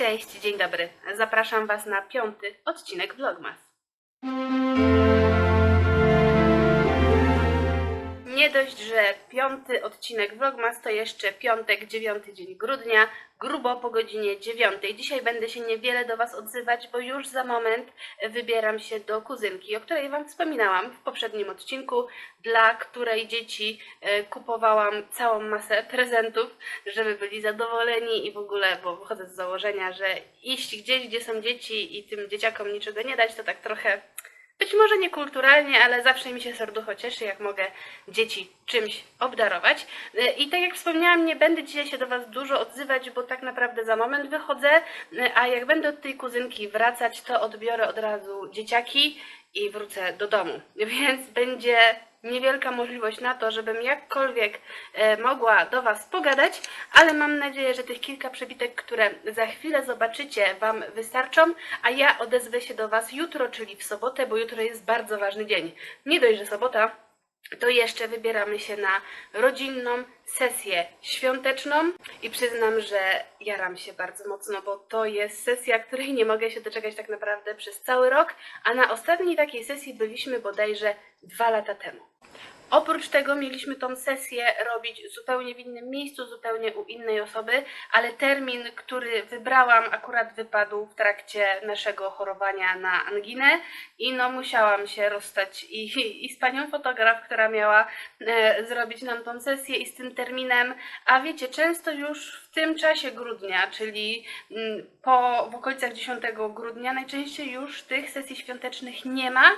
Cześć, dzień dobry. Zapraszam Was na piąty odcinek Vlogmas. Nie dość, że piąty odcinek Vlogmas to jeszcze piątek, dziewiąty dzień grudnia, grubo po godzinie dziewiątej. Dzisiaj będę się niewiele do Was odzywać, bo już za moment wybieram się do kuzynki, o której Wam wspominałam w poprzednim odcinku, dla której dzieci e, kupowałam całą masę prezentów, żeby byli zadowoleni i w ogóle, bo wychodzę z założenia, że iść gdzieś, gdzie są dzieci i tym dzieciakom niczego nie dać, to tak trochę być może niekulturalnie, ale zawsze mi się serducho cieszy, jak mogę dzieci czymś obdarować. E, I tak jak wspomniałam, nie będę dzisiaj się do Was dużo odzywać, bo tak naprawdę za moment wychodzę, e, a jak będę od tej kuzynki wracać, to odbiorę od razu dzieciaki i wrócę do domu. Więc będzie niewielka możliwość na to, żebym jakkolwiek e, mogła do Was pogadać, ale mam nadzieję, że tych kilka przebitek, które za chwilę zobaczycie, Wam wystarczą, a ja odezwę się do Was jutro, czyli w sobotę, bo jutro jest bardzo ważny dzień. Nie dość, że sobota, to jeszcze wybieramy się na rodzinną sesję świąteczną i przyznam, że jaram się bardzo mocno, bo to jest sesja, której nie mogę się doczekać tak naprawdę przez cały rok, a na ostatniej takiej sesji byliśmy bodajże dwa lata temu. Oprócz tego mieliśmy tą sesję robić zupełnie w innym miejscu, zupełnie u innej osoby, ale termin, który wybrałam, akurat wypadł w trakcie naszego chorowania na anginę i no musiałam się rozstać i, i z panią fotograf, która miała e, zrobić nam tą sesję i z tym terminem, a wiecie, często już w tym czasie grudnia, czyli mm, po, w okolicach 10 grudnia, najczęściej już tych sesji świątecznych nie ma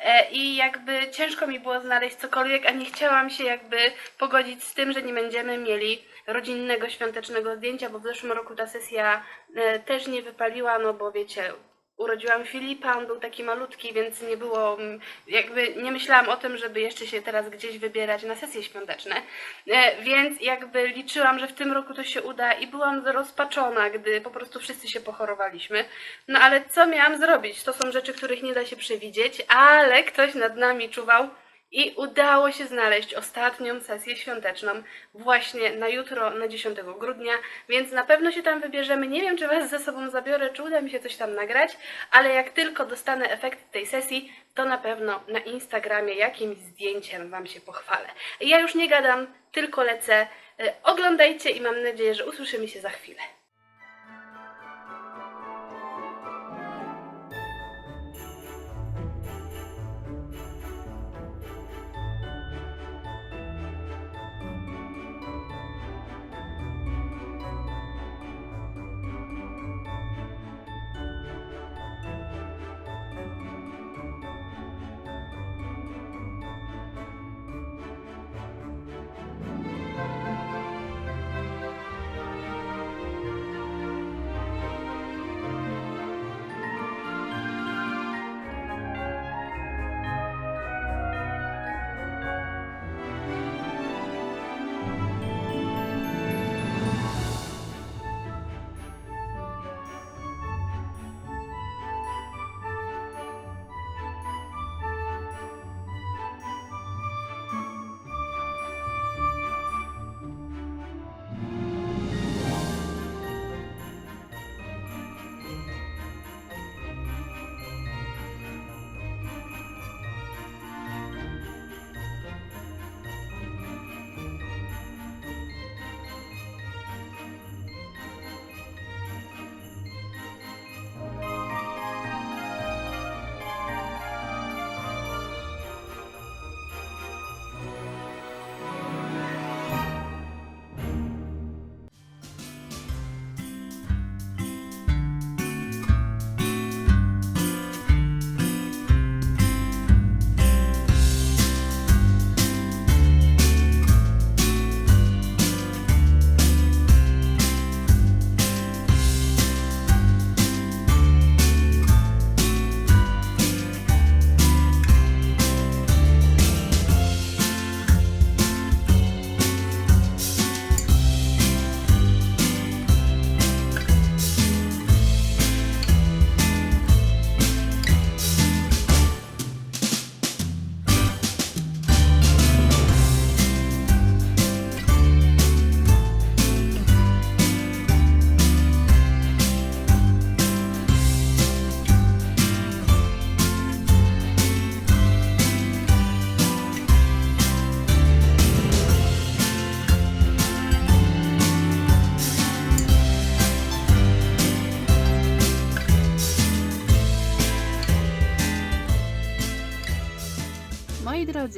e, i jakby ciężko mi było znaleźć cokolwiek, a nie chciałam się jakby pogodzić z tym, że nie będziemy mieli rodzinnego świątecznego zdjęcia, bo w zeszłym roku ta sesja e, też nie wypaliła, no bo wiecie, urodziłam Filipa, on był taki malutki, więc nie było, mm, jakby nie myślałam o tym, żeby jeszcze się teraz gdzieś wybierać na sesje świąteczne, E, więc jakby liczyłam, że w tym roku to się uda i byłam rozpaczona, gdy po prostu wszyscy się pochorowaliśmy. No ale co miałam zrobić? To są rzeczy, których nie da się przewidzieć, ale ktoś nad nami czuwał. I udało się znaleźć ostatnią sesję świąteczną właśnie na jutro, na 10 grudnia, więc na pewno się tam wybierzemy. Nie wiem, czy Was ze sobą zabiorę, czy uda mi się coś tam nagrać, ale jak tylko dostanę efekt tej sesji, to na pewno na Instagramie jakimś zdjęciem Wam się pochwalę. Ja już nie gadam, tylko lecę. E, Oglądajcie i mam nadzieję, że usłyszymy się za chwilę.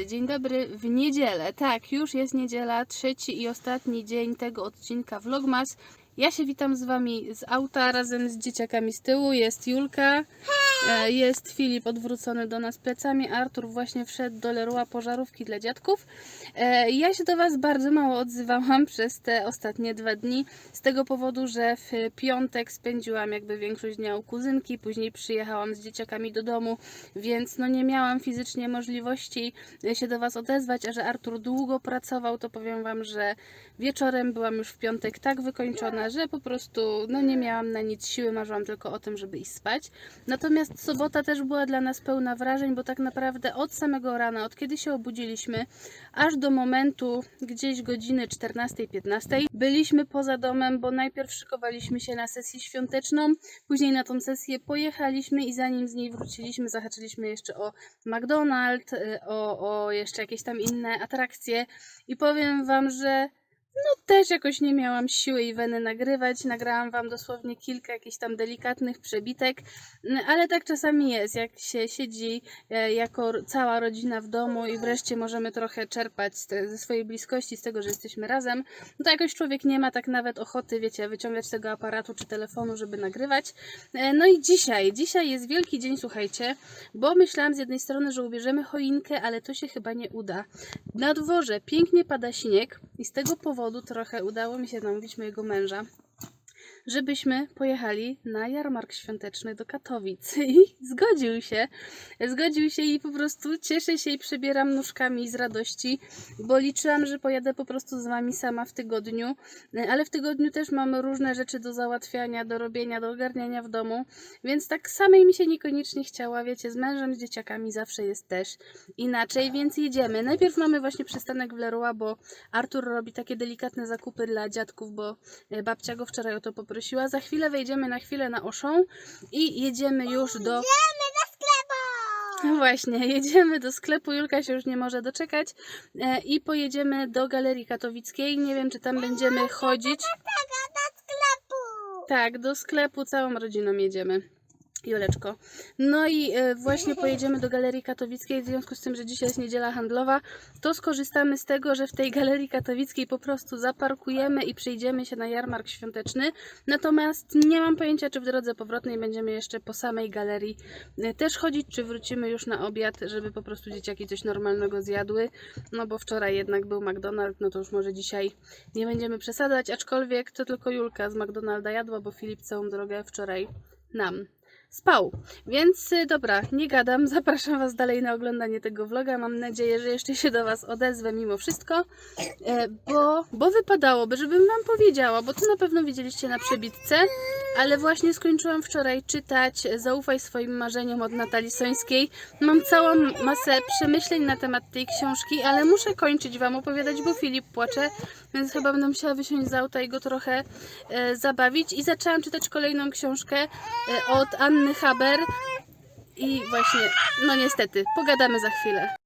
Drodzy, dzień dobry w niedzielę. Tak, już jest niedziela, trzeci i ostatni dzień tego odcinka Vlogmas. Ja się witam z Wami z auta razem z dzieciakami z tyłu. Jest Julka, e, jest Filip odwrócony do nas plecami, Artur właśnie wszedł do Leroy pożarówki dla dziadków. E, Ja się do Was bardzo mało odzywałam przez te ostatnie dwa dni, z tego powodu, że w piątek spędziłam jakby większość dnia u kuzynki, później przyjechałam z dzieciakami do domu, więc no nie miałam fizycznie możliwości e, się do Was odezwać, a że Artur długo pracował, to powiem Wam, że wieczorem byłam już w piątek tak wykończona, że po prostu no nie miałam na nic siły, marzyłam tylko o tym, żeby iść spać. Natomiast sobota też była dla nas pełna wrażeń, bo tak naprawdę od samego rana, od kiedy się obudziliśmy, aż do momentu gdzieś godziny 14-15 byliśmy poza domem, bo najpierw szykowaliśmy się na sesję świąteczną, później na tą sesję pojechaliśmy i zanim z niej wróciliśmy, zahaczyliśmy jeszcze o McDonald's, y, o, o jeszcze jakieś tam inne atrakcje i powiem Wam, że no też jakoś nie miałam siły i weny nagrywać. Nagrałam Wam dosłownie kilka jakichś tam delikatnych przebitek, ale tak czasami jest, jak się siedzi e, jako cała rodzina w domu i wreszcie możemy trochę czerpać ze swojej bliskości, z tego, że jesteśmy razem, no to jakoś człowiek nie ma tak nawet ochoty, wiecie, wyciągać tego aparatu czy telefonu, żeby nagrywać. E, No i dzisiaj, dzisiaj jest wielki dzień, słuchajcie, bo myślałam z jednej strony, że ubierzemy choinkę, ale to się chyba nie uda. Na dworze pięknie pada śnieg i z tego powodu trochę udało mi się namówić mojego męża, żebyśmy pojechali na jarmark świąteczny do Katowic. I zgodził się. Zgodził się i po prostu cieszę się i przebieram nóżkami z radości, bo liczyłam, że pojadę po prostu z wami sama w tygodniu, ale w tygodniu też mam różne rzeczy do załatwiania, do robienia, do ogarniania w domu, więc tak samej mi się niekoniecznie chciała, wiecie, z mężem, z dzieciakami zawsze jest też inaczej, więc jedziemy. Najpierw mamy właśnie przystanek w Leroy, bo Artur robi takie delikatne zakupy dla dziadków, bo babcia go wczoraj o to poprosiła. Za chwilę wejdziemy na chwilę na Oszą i jedziemy już do... No właśnie, jedziemy do sklepu. Julka się już nie może doczekać e, i pojedziemy do Galerii Katowickiej. Nie wiem, czy tam będziemy chodzić. Tak, do sklepu całą rodziną jedziemy. Juleczko. No i e, właśnie pojedziemy do Galerii Katowickiej, w związku z tym, że dzisiaj jest niedziela handlowa, to skorzystamy z tego, że w tej Galerii Katowickiej po prostu zaparkujemy i przejdziemy się na jarmark świąteczny. Natomiast nie mam pojęcia, czy w drodze powrotnej będziemy jeszcze po samej galerii e, też chodzić, czy wrócimy już na obiad, żeby po prostu dzieciaki coś normalnego zjadły. No bo wczoraj jednak był McDonald's, no to już może dzisiaj nie będziemy przesadzać, aczkolwiek to tylko Julka z McDonalda jadła, bo Filip całą drogę wczoraj nam spał. Więc y, dobra, nie gadam, zapraszam Was dalej na oglądanie tego vloga. Mam nadzieję, że jeszcze się do Was odezwę mimo wszystko, e, bo, bo wypadałoby, żebym Wam powiedziała, bo to na pewno widzieliście na przebitce, ale właśnie skończyłam wczoraj czytać Zaufaj swoim marzeniom od Natalii Sońskiej. Mam całą masę przemyśleń na temat tej książki, ale muszę kończyć Wam opowiadać, bo Filip płacze, więc chyba będę musiała wysiąść z auta i go trochę e, zabawić. I zaczęłam czytać kolejną książkę e, od Anny Haber. I właśnie, no niestety, pogadamy za chwilę.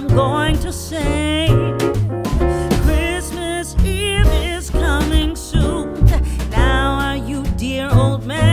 I'm going to say. Christmas Eve is coming soon. Now, are you, dear old man?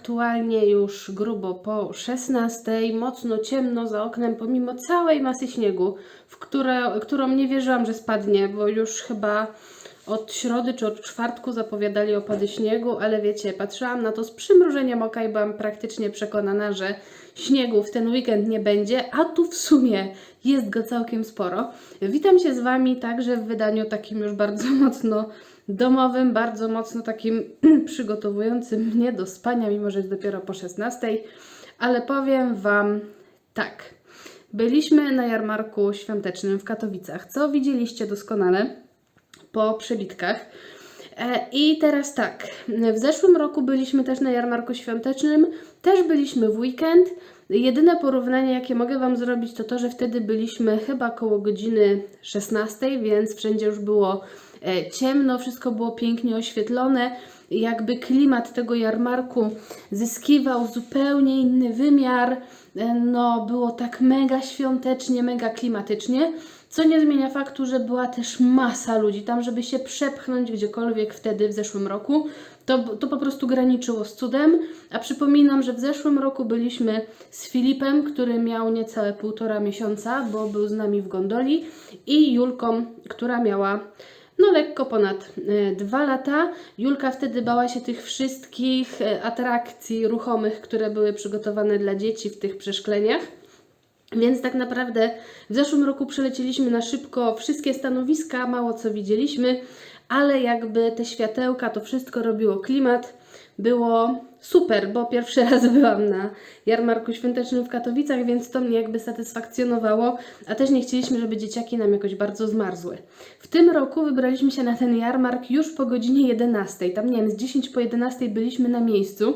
Aktualnie już grubo po 16, mocno ciemno za oknem, pomimo całej masy śniegu, w które, którą nie wierzyłam, że spadnie, bo już chyba od środy czy od czwartku zapowiadali opady śniegu, ale wiecie, patrzyłam na to z przymrużeniem oka i byłam praktycznie przekonana, że śniegu w ten weekend nie będzie, a tu w sumie jest go całkiem sporo. Witam się z Wami także w wydaniu takim już bardzo mocno domowym, bardzo mocno takim przygotowującym mnie do spania, mimo że jest dopiero po 16, ale powiem Wam tak. Byliśmy na jarmarku świątecznym w Katowicach, co widzieliście doskonale po przebitkach. E, I teraz tak, w zeszłym roku byliśmy też na jarmarku świątecznym, też byliśmy w weekend. Jedyne porównanie, jakie mogę Wam zrobić, to to, że wtedy byliśmy chyba koło godziny 16, więc wszędzie już było ciemno, wszystko było pięknie oświetlone. Jakby klimat tego jarmarku zyskiwał zupełnie inny wymiar. E, No, było tak mega świątecznie, mega klimatycznie. Co nie zmienia faktu, że była też masa ludzi tam, żeby się przepchnąć gdziekolwiek wtedy w zeszłym roku. To, to po prostu graniczyło z cudem. A przypominam, że w zeszłym roku byliśmy z Filipem, który miał niecałe półtora miesiąca, bo był z nami w gondoli, i Julką, która miała no lekko ponad e, dwa lata. Julka wtedy bała się tych wszystkich e, atrakcji ruchomych, które były przygotowane dla dzieci w tych przeszkleniach. Więc tak naprawdę w zeszłym roku przelecieliśmy na szybko wszystkie stanowiska, mało co widzieliśmy, ale jakby te światełka, to wszystko robiło klimat. Było super, bo pierwszy raz byłam na jarmarku świątecznym w Katowicach, więc to mnie jakby satysfakcjonowało, a też nie chcieliśmy, żeby dzieciaki nam jakoś bardzo zmarzły. W tym roku wybraliśmy się na ten jarmark już po godzinie 11. Tam nie wiem, z 10 po 11 byliśmy na miejscu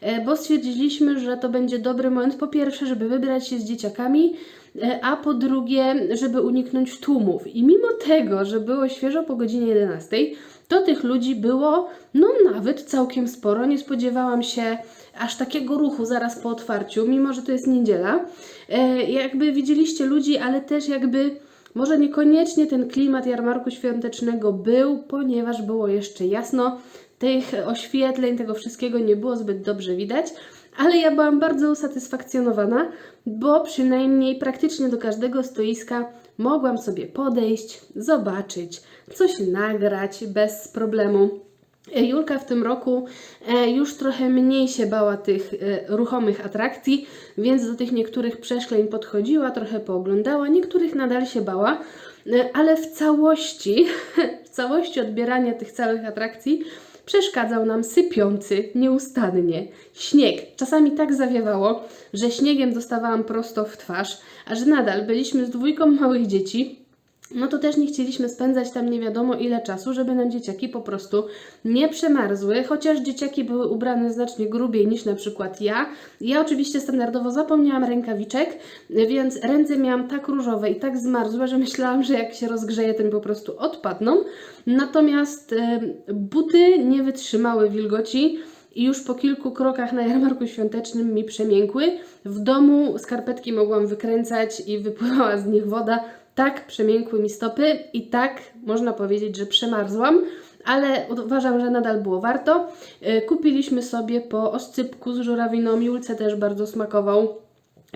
e, bo stwierdziliśmy, że to będzie dobry moment po pierwsze, żeby wybrać się z dzieciakami, e, a po drugie, żeby uniknąć tłumów. I mimo tego, że było świeżo po godzinie 11, to tych ludzi było no nawet całkiem sporo. Nie spodziewałam się aż takiego ruchu zaraz po otwarciu, mimo że to jest niedziela. E, jakby widzieliście ludzi, ale też jakby może niekoniecznie ten klimat jarmarku świątecznego był, ponieważ było jeszcze jasno. Tych oświetleń, tego wszystkiego nie było zbyt dobrze widać, ale ja byłam bardzo usatysfakcjonowana, bo przynajmniej praktycznie do każdego stoiska mogłam sobie podejść, zobaczyć, coś nagrać bez problemu. E, Julka w tym roku e, już trochę mniej się bała tych e, ruchomych atrakcji, więc do tych niektórych przeszkleń podchodziła, trochę pooglądała, niektórych nadal się bała, ale w całości, w całości odbierania tych całych atrakcji przeszkadzał nam sypiący nieustannie śnieg. Czasami tak zawiewało, że śniegiem dostawałam prosto w twarz, a że nadal byliśmy z dwójką małych dzieci, no to też nie chcieliśmy spędzać tam nie wiadomo ile czasu, żeby nam dzieciaki po prostu nie przemarzły, chociaż dzieciaki były ubrane znacznie grubiej niż na przykład ja. Ja oczywiście standardowo zapomniałam rękawiczek, więc ręce miałam tak różowe i tak zmarzłe, że myślałam, że jak się rozgrzeje, to mi po prostu odpadną. Natomiast e, buty nie wytrzymały wilgoci i już po kilku krokach na jarmarku świątecznym mi przemiękły. W domu skarpetki mogłam wykręcać i wypływała z nich woda. Tak przemiękły mi stopy i tak można powiedzieć, że przemarzłam, ale uważam, że nadal było warto. E, Kupiliśmy sobie po oscypku z żurawiną, Julce też bardzo smakował.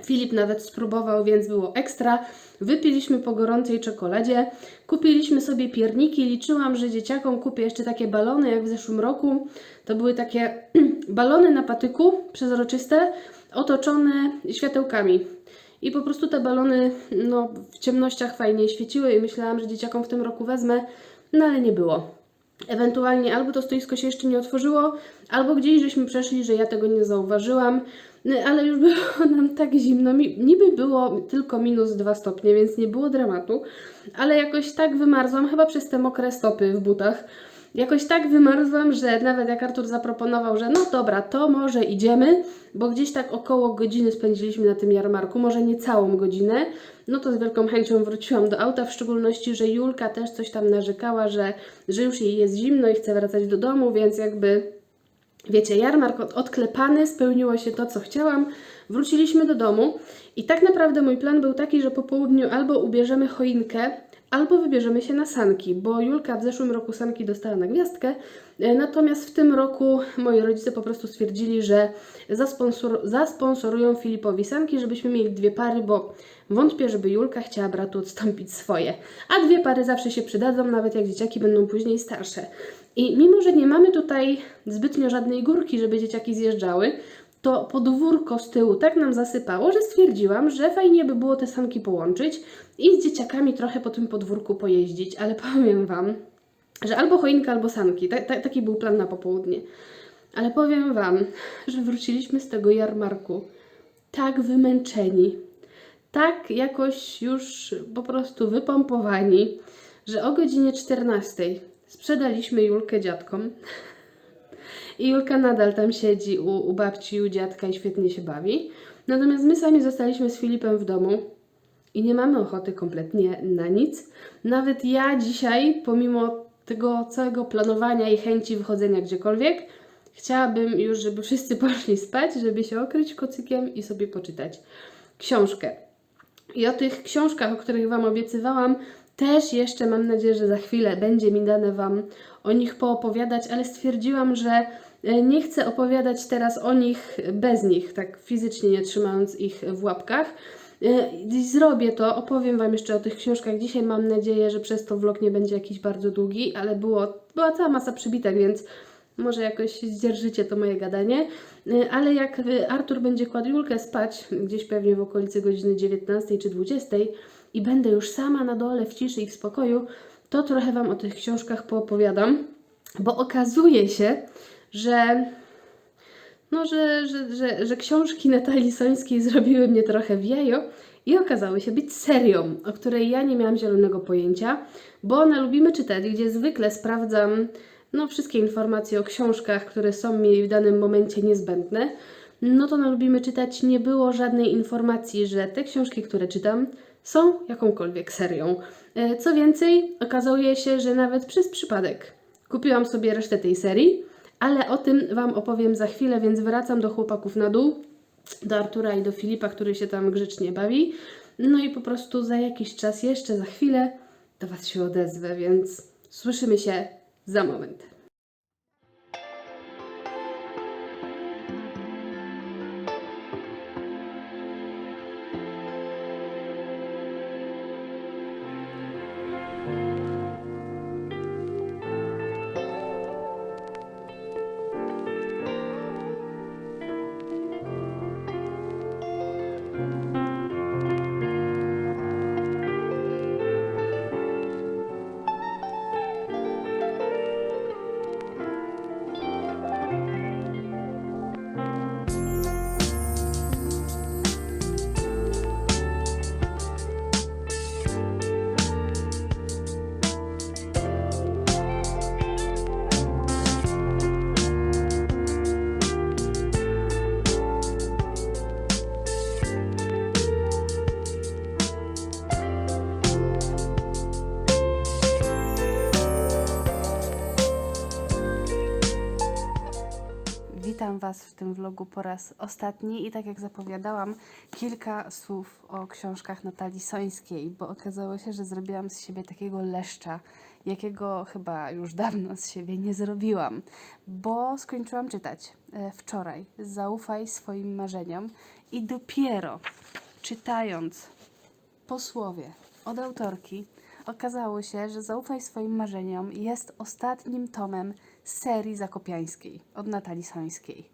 Filip nawet spróbował, więc było ekstra. Wypiliśmy po gorącej czekoladzie. Kupiliśmy sobie pierniki. Liczyłam, że dzieciakom kupię jeszcze takie balony jak w zeszłym roku. To były takie balony na patyku, przezroczyste, otoczone światełkami. I po prostu te balony no, w ciemnościach fajnie świeciły i myślałam, że dzieciakom w tym roku wezmę, no ale nie było. Ewentualnie albo to stoisko się jeszcze nie otworzyło, albo gdzieś żeśmy przeszli, że ja tego nie zauważyłam, No, ale już było nam tak zimno. Niby było tylko minus 2 stopnie, więc nie było dramatu, ale jakoś tak wymarzłam, chyba przez te mokre stopy w butach. Jakoś tak wymarzłam, że nawet jak Artur zaproponował, że no dobra, to może idziemy, bo gdzieś tak około godziny spędziliśmy na tym jarmarku, może nie całą godzinę, no to z wielką chęcią wróciłam do auta, w szczególności, że Julka też coś tam narzekała, że, że już jej jest zimno i chce wracać do domu, więc jakby Wiecie, jarmark od, odklepany, spełniło się to, co chciałam. Wróciliśmy do domu i tak naprawdę mój plan był taki, że po południu albo ubierzemy choinkę, albo wybierzemy się na sanki, bo Julka w zeszłym roku sanki dostała na gwiazdkę, e, natomiast w tym roku moi rodzice po prostu stwierdzili, że zasponsor, zasponsorują Filipowi sanki, żebyśmy mieli dwie pary, bo wątpię, żeby Julka chciała bratu odstąpić swoje. A dwie pary zawsze się przydadzą, nawet jak dzieciaki będą później starsze. I mimo, że nie mamy tutaj zbytnio żadnej górki, żeby dzieciaki zjeżdżały, to podwórko z tyłu tak nam zasypało, że stwierdziłam, że fajnie by było te sanki połączyć i z dzieciakami trochę po tym podwórku pojeździć, ale powiem Wam, że albo choinka, albo sanki. Ta, ta, taki był plan na popołudnie. Ale powiem Wam, że wróciliśmy z tego jarmarku tak wymęczeni, tak jakoś już po prostu wypompowani, że o godzinie 14 sprzedaliśmy Julkę dziadkom. I Julka nadal tam siedzi u, u babci, u dziadka i świetnie się bawi. Natomiast my sami zostaliśmy z Filipem w domu i nie mamy ochoty kompletnie na nic. Nawet ja dzisiaj, pomimo tego całego planowania i chęci wychodzenia gdziekolwiek, chciałabym już, żeby wszyscy poszli spać, żeby się okryć kocykiem i sobie poczytać książkę. I o tych książkach, o których Wam obiecywałam, też jeszcze mam nadzieję, że za chwilę będzie mi dane Wam o nich poopowiadać, ale stwierdziłam, że nie chcę opowiadać teraz o nich bez nich, tak fizycznie nie trzymając ich w łapkach. E, Zrobię to, opowiem Wam jeszcze o tych książkach. Dzisiaj mam nadzieję, że przez to vlog nie będzie jakiś bardzo długi, ale było, była cała masa przybitek, więc może jakoś zdzierżycie to moje gadanie. Y, Ale jak Artur będzie kładł Julkę spać, gdzieś pewnie w okolicy godziny 19 czy 20 i będę już sama na dole w ciszy i w spokoju, to trochę Wam o tych książkach poopowiadam, bo okazuje się, że no, że, że, że, że książki Natalii Sońskiej zrobiły mnie trochę w jajo i okazały się być serią, o której ja nie miałam zielonego pojęcia, bo ona lubimy czytać, gdzie zwykle sprawdzam no, wszystkie informacje o książkach, które są mi w danym momencie niezbędne. No to na lubimy czytać nie było żadnej informacji, że te książki, które czytam, są jakąkolwiek serią. E, Co więcej, okazuje się, że nawet przez przypadek kupiłam sobie resztę tej serii, ale o tym Wam opowiem za chwilę, więc wracam do chłopaków na dół, do Artura i do Filipa, który się tam grzecznie bawi. No i po prostu za jakiś czas, jeszcze za chwilę, do Was się odezwę, więc słyszymy się za moment. Tym vlogu po raz ostatni i tak jak zapowiadałam, kilka słów o książkach Natalii Sońskiej, bo okazało się, że zrobiłam z siebie takiego leszcza, jakiego chyba już dawno z siebie nie zrobiłam, bo skończyłam czytać e, wczoraj Zaufaj swoim marzeniom i dopiero czytając posłowie od autorki okazało się, że Zaufaj swoim marzeniom jest ostatnim tomem serii zakopiańskiej od Natalii Sońskiej.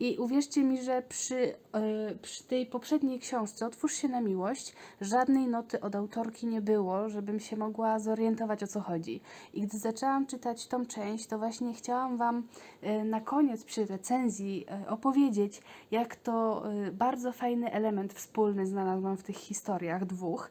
I uwierzcie mi, że przy, e, przy tej poprzedniej książce Otwórz się na miłość żadnej noty od autorki nie było, żebym się mogła zorientować o co chodzi. I gdy zaczęłam czytać tą część, to właśnie chciałam Wam e, na koniec przy recenzji e, opowiedzieć, jak to bardzo fajny element wspólny znalazłam w tych historiach dwóch,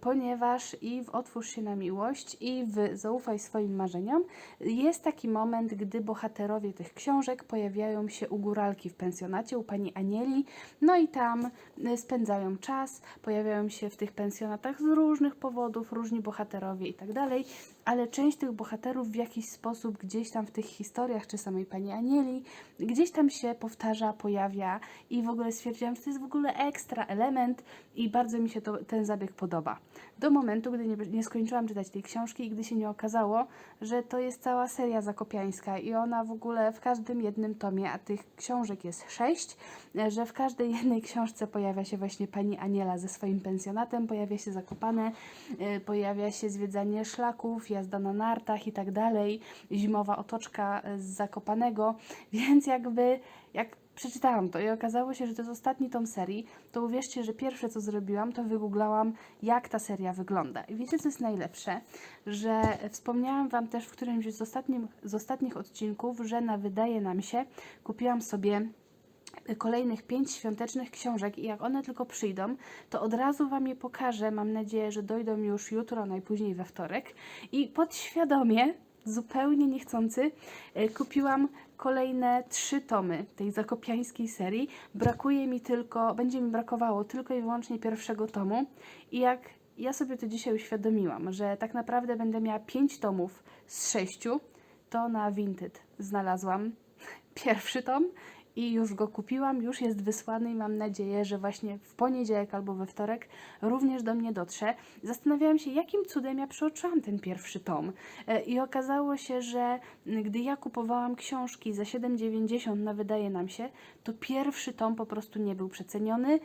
ponieważ i w Otwórz się na miłość, i w Zaufaj swoim marzeniom jest taki moment, gdy bohaterowie tych książek pojawiają się u góralki w pensjonacie, u pani Anieli, no i tam y, spędzają czas, pojawiają się w tych pensjonatach z różnych powodów, różni bohaterowie i tak dalej. ale część tych bohaterów w jakiś sposób gdzieś tam w tych historiach, czy samej pani Anieli, gdzieś tam się powtarza, pojawia i w ogóle stwierdziłam, że to jest w ogóle ekstra element i bardzo mi się to, ten zabieg podoba. Do momentu, gdy nie, nie skończyłam czytać tej książki i gdy się nie okazało, że to jest cała seria zakopiańska i ona w ogóle w każdym jednym tomie, a tych książek jest sześć, e, że w każdej jednej książce pojawia się właśnie pani Aniela ze swoim pensjonatem, pojawia się Zakopane, e, pojawia się zwiedzanie szlaków, jazda na nartach i tak dalej, zimowa otoczka e, z Zakopanego, więc jakby jak przeczytałam to i okazało się, że to jest ostatni tom serii, to uwierzcie, że pierwsze co zrobiłam, to wygooglałam, jak ta seria wygląda. I wiecie, co jest najlepsze? Że wspomniałam Wam też w którymś z, ostatnim, z ostatnich odcinków, że na wydaje nam się, kupiłam sobie kolejnych pięć świątecznych książek i jak one tylko przyjdą, to od razu Wam je pokażę. Mam nadzieję, że dojdą już jutro, najpóźniej we wtorek. I podświadomie, zupełnie niechcący, e, kupiłam kolejne trzy tomy tej zakopiańskiej serii. Brakuje mi tylko, będzie mi brakowało tylko i wyłącznie pierwszego tomu. I jak ja sobie to dzisiaj uświadomiłam, że tak naprawdę będę miała pięć tomów z sześciu, to na Vinted znalazłam pierwszy tom i już go kupiłam, już jest wysłany i mam nadzieję, że właśnie w poniedziałek albo we wtorek również do mnie dotrze. Zastanawiałam się, jakim cudem ja przeoczyłam ten pierwszy tom. E, I okazało się, że gdy ja kupowałam książki za 7,90 na wydaje nam się, to pierwszy tom po prostu nie był przeceniony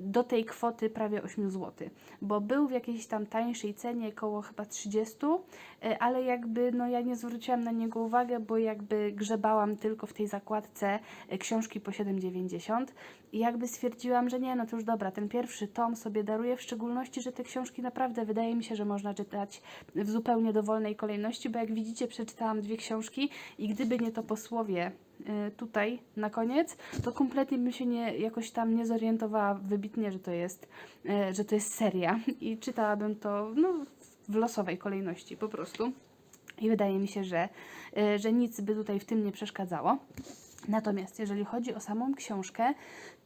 do tej kwoty prawie 8 zł, bo był w jakiejś tam tańszej cenie, koło chyba 30, e, ale jakby no ja nie zwróciłam na niego uwagę, bo jakby grzebałam tylko w tej zakładce e, książki po 7,90 i jakby stwierdziłam, że nie, no to już dobra, ten pierwszy tom sobie daruję, w szczególności, że te książki naprawdę wydaje mi się, że można czytać w zupełnie dowolnej kolejności, bo jak widzicie przeczytałam dwie książki i gdyby nie to posłowie tutaj na koniec, to kompletnie bym się nie, jakoś tam nie zorientowała wybitnie, że to jest, y, że to jest seria i czytałabym to no, w losowej kolejności po prostu. I wydaje mi się, że, y, że nic by tutaj w tym nie przeszkadzało. Natomiast jeżeli chodzi o samą książkę,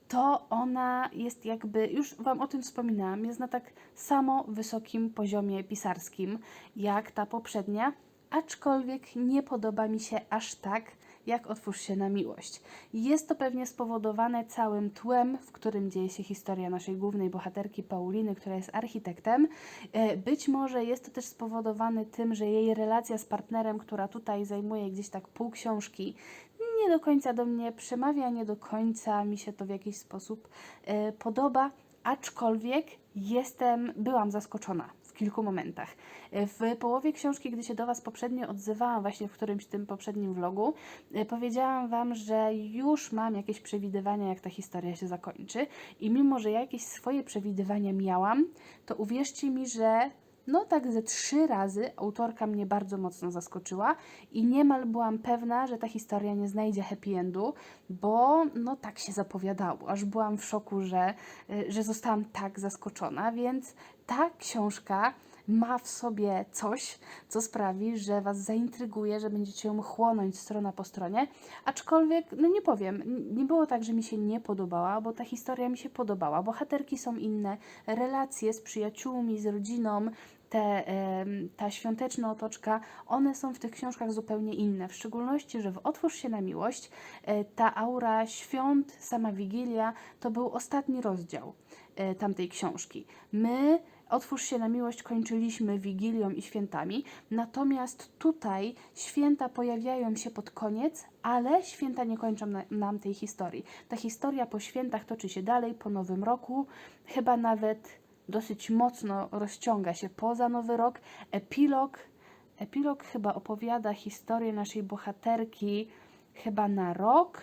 to ona jest jakby, już Wam o tym wspominałam, jest na tak samo wysokim poziomie pisarskim jak ta poprzednia, aczkolwiek nie podoba mi się aż tak, jak Otwórz się na miłość. Jest to pewnie spowodowane całym tłem, w którym dzieje się historia naszej głównej bohaterki Pauliny, która jest architektem. E, Być może jest to też spowodowane tym, że jej relacja z partnerem, która tutaj zajmuje gdzieś tak pół książki, nie do końca do mnie przemawia, nie do końca mi się to w jakiś sposób e, podoba, aczkolwiek jestem, byłam zaskoczona kilku momentach. E, W połowie książki, gdy się do Was poprzednio odzywałam, właśnie w którymś tym poprzednim vlogu, e, powiedziałam Wam, że już mam jakieś przewidywania, jak ta historia się zakończy i mimo, że ja jakieś swoje przewidywania miałam, to uwierzcie mi, że no tak ze trzy razy autorka mnie bardzo mocno zaskoczyła i niemal byłam pewna, że ta historia nie znajdzie happy endu, bo no tak się zapowiadało. Aż byłam w szoku, że, y, że zostałam tak zaskoczona, więc ta książka ma w sobie coś, co sprawi, że Was zaintryguje, że będziecie ją chłonąć strona po stronie. Aczkolwiek, no nie powiem, nie było tak, że mi się nie podobała, bo ta historia mi się podobała. Bohaterki są inne, relacje z przyjaciółmi, z rodziną, te, ta świąteczna otoczka, one są w tych książkach zupełnie inne. W szczególności, że w Otwórz się na miłość, e, ta aura świąt, sama Wigilia, to był ostatni rozdział e, tamtej książki. My Otwórz się na miłość kończyliśmy Wigilią i świętami, natomiast tutaj święta pojawiają się pod koniec, ale święta nie kończą na, nam tej historii. Ta historia po świętach toczy się dalej, po Nowym Roku, chyba nawet dosyć mocno rozciąga się poza Nowy Rok. Epilog, epilog chyba opowiada historię naszej bohaterki chyba na rok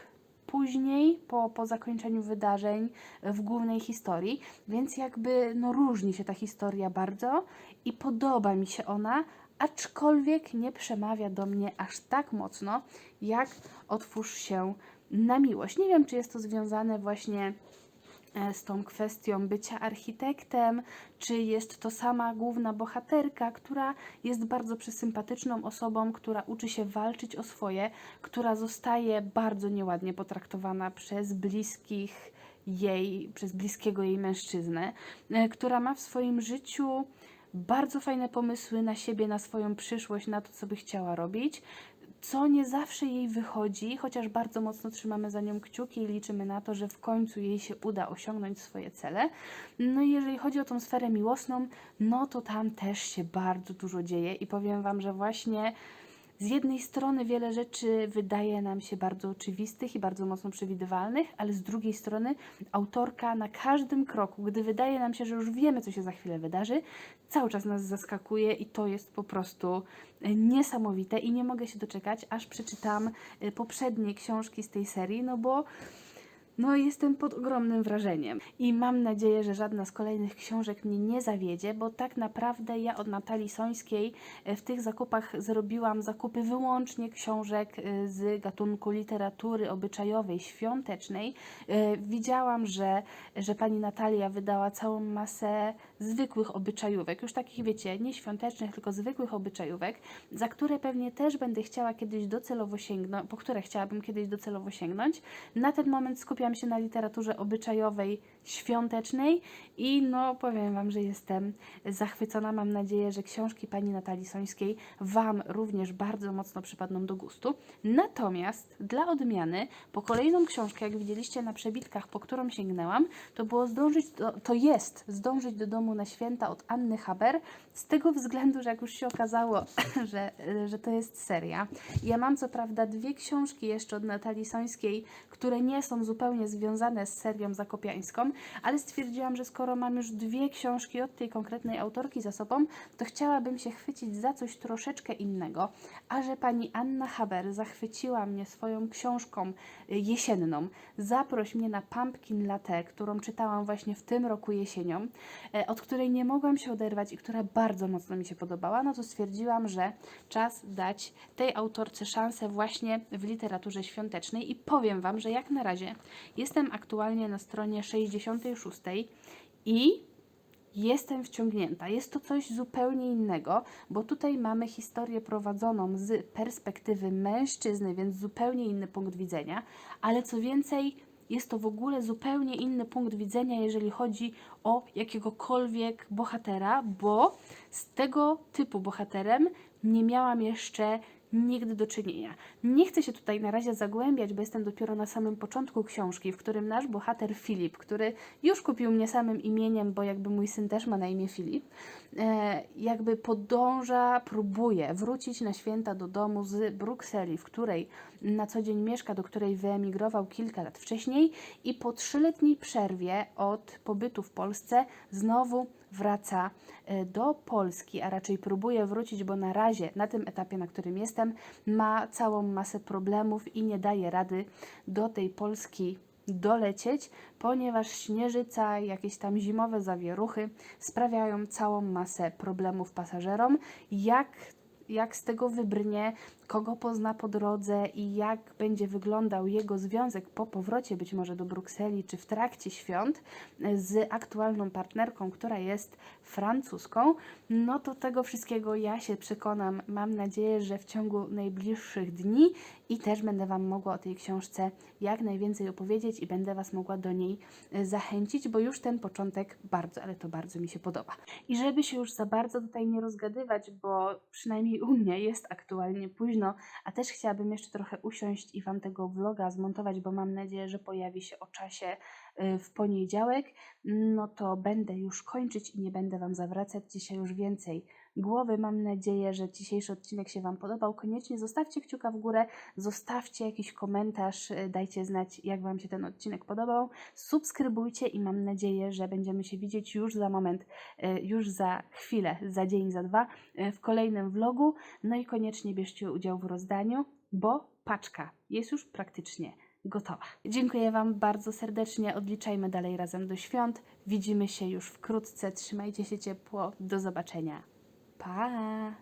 później, po, po zakończeniu wydarzeń w głównej historii, więc jakby no różni się ta historia bardzo i podoba mi się ona, aczkolwiek nie przemawia do mnie aż tak mocno, jak Otwórz się na miłość. Nie wiem, czy jest to związane właśnie e, z tą kwestią bycia architektem, czy jest to sama główna bohaterka, która jest bardzo przesympatyczną osobą, która uczy się walczyć o swoje, która zostaje bardzo nieładnie potraktowana przez bliskich jej, przez bliskiego jej mężczyznę, e, która ma w swoim życiu bardzo fajne pomysły na siebie, na swoją przyszłość, na to, co by chciała robić. Co nie zawsze jej wychodzi, chociaż bardzo mocno trzymamy za nią kciuki i liczymy na to, że w końcu jej się uda osiągnąć swoje cele. No i jeżeli chodzi o tą sferę miłosną, no to tam też się bardzo dużo dzieje i powiem Wam, że właśnie z jednej strony wiele rzeczy wydaje nam się bardzo oczywistych i bardzo mocno przewidywalnych, ale z drugiej strony autorka na każdym kroku, gdy wydaje nam się, że już wiemy, co się za chwilę wydarzy, cały czas nas zaskakuje i to jest po prostu e, niesamowite i nie mogę się doczekać, aż przeczytam e, poprzednie książki z tej serii, no bo no, jestem pod ogromnym wrażeniem i mam nadzieję, że żadna z kolejnych książek mnie nie zawiedzie, bo tak naprawdę ja od Natalii Sońskiej e, w tych zakupach zrobiłam zakupy wyłącznie książek e, z gatunku literatury obyczajowej, świątecznej. E, Widziałam, że, że pani Natalia wydała całą masę zwykłych obyczajówek, już takich wiecie, nie świątecznych, tylko zwykłych obyczajówek, za które pewnie też będę chciała kiedyś docelowo sięgnąć, po które chciałabym kiedyś docelowo sięgnąć. Na ten moment skupiam się na literaturze obyczajowej, świątecznej i no powiem Wam, że jestem zachwycona. Mam nadzieję, że książki pani Natalii Sońskiej Wam również bardzo mocno przypadną do gustu. Natomiast dla odmiany, po kolejną książkę, jak widzieliście na przebitkach, po którą sięgnęłam, to było zdążyć, do, to jest zdążyć do domu na święta od Anny Haber, z tego względu, że jak już się okazało, że, że to jest seria. Ja mam co prawda dwie książki jeszcze od Natalii Sońskiej, które nie są zupełnie związane z serią zakopiańską, ale stwierdziłam, że skoro mam już dwie książki od tej konkretnej autorki za sobą, to chciałabym się chwycić za coś troszeczkę innego. A że pani Anna Haber zachwyciła mnie swoją książką y, jesienną, Zaproś mnie na Pumpkin Latte, którą czytałam właśnie w tym roku jesienią, e, od której nie mogłam się oderwać i która bardzo mocno mi się podobała, no to stwierdziłam, że czas dać tej autorce szansę właśnie w literaturze świątecznej i powiem Wam, że jak na razie jestem aktualnie na stronie 66 i jestem wciągnięta. Jest to coś zupełnie innego, bo tutaj mamy historię prowadzoną z perspektywy mężczyzny, więc zupełnie inny punkt widzenia, ale co więcej, jest to w ogóle zupełnie inny punkt widzenia, jeżeli chodzi o jakiegokolwiek bohatera, bo z tego typu bohaterem nie miałam jeszcze nigdy do czynienia. Nie chcę się tutaj na razie zagłębiać, bo jestem dopiero na samym początku książki, w którym nasz bohater Filip, który już kupił mnie samym imieniem, bo jakby mój syn też ma na imię Filip, e, jakby podąża, próbuje wrócić na święta do domu z Brukseli, w której na co dzień mieszka, do której wyemigrował kilka lat wcześniej i po trzyletniej przerwie od pobytu w Polsce znowu wraca e, do Polski, a raczej próbuje wrócić, bo na razie, na tym etapie, na którym jestem, ma całą masę problemów i nie daje rady do tej Polski dolecieć, ponieważ śnieżyca, jakieś tam zimowe zawieruchy sprawiają całą masę problemów pasażerom. Jak jak z tego wybrnie, kogo pozna po drodze i jak będzie wyglądał jego związek po powrocie być może do Brukseli czy w trakcie świąt e, z aktualną partnerką, która jest francuską, no to tego wszystkiego ja się przekonam, mam nadzieję, że w ciągu najbliższych dni i też będę Wam mogła o tej książce jak najwięcej opowiedzieć i będę Was mogła do niej e, zachęcić, bo już ten początek bardzo, ale to bardzo mi się podoba. I żeby się już za bardzo tutaj nie rozgadywać, bo przynajmniej u mnie jest aktualnie późno, a też chciałabym jeszcze trochę usiąść i Wam tego vloga zmontować, bo mam nadzieję, że pojawi się o czasie y, w poniedziałek, no to będę już kończyć i nie będę Wam zawracać. Dzisiaj już więcej głowy. Mam nadzieję, że dzisiejszy odcinek się Wam podobał. Koniecznie zostawcie kciuka w górę, zostawcie jakiś komentarz, y, dajcie znać, jak Wam się ten odcinek podobał. Subskrybujcie i mam nadzieję, że będziemy się widzieć już za moment, y, już za chwilę, za dzień, za dwa y, w kolejnym vlogu. No i koniecznie bierzcie udział w rozdaniu, bo paczka jest już praktycznie gotowa. Dziękuję Wam bardzo serdecznie. Odliczajmy dalej razem do świąt. Widzimy się już wkrótce. Trzymajcie się ciepło. Do zobaczenia. Pa!